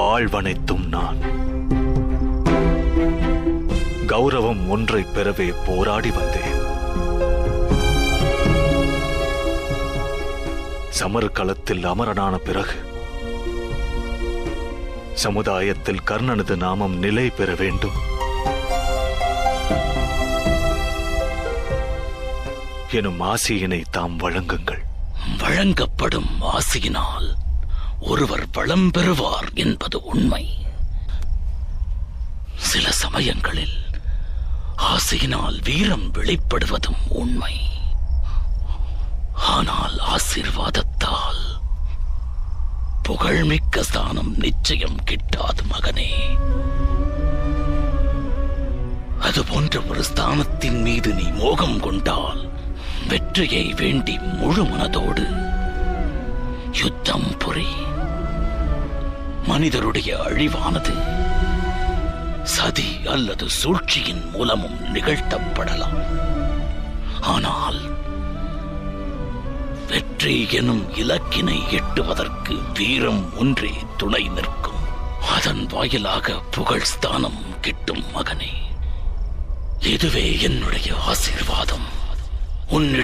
ஆழ்வனைத்தும் நான். கௌரவம் ஒன்றை பெறவே போராடி வந்தேன். சமர்களத்தில் அமரனான பிறகு சமுதாயத்தில் கர்ணனது நாமம் நிலை பெற வேண்டும். எனும் ஆசியினை தாம் வழங்குங்கள். வழங்கப்படும் ஆசையினால் ஒருவர் வளம் பெறுவார் என்பது உண்மை. சில சமயங்களில் ஆசையினால் வீரம் வெளிப்படுவதும் உண்மை. ஆனால் ஆசிர்வாதத்தால் புகழ்மிக்க ஸ்தானம் நிச்சயம் கிட்டாது மகனே. அது போன்ற ஒரு ஸ்தானத்தின் மீது நீ மோகம் கொண்டால் வெற்றியை வேண்டி முழு மனதோடு தம்புரி புரி. மனிதருடைய அழிவானது சதி அல்லது சூழ்ச்சியின் மூலமும் நிகழ்த்தப்படலாம். ஆனால் வெற்றி எனும் இலக்கினை எட்டுவதற்கு வீரம் ஒன்றே துணை நிற்கும். அதன் வாயிலாக புகழ் ஸ்தானம் கிட்டும் மகனே. இதுவே என்னுடைய ஆசீர்வாதம். உன்னிடம்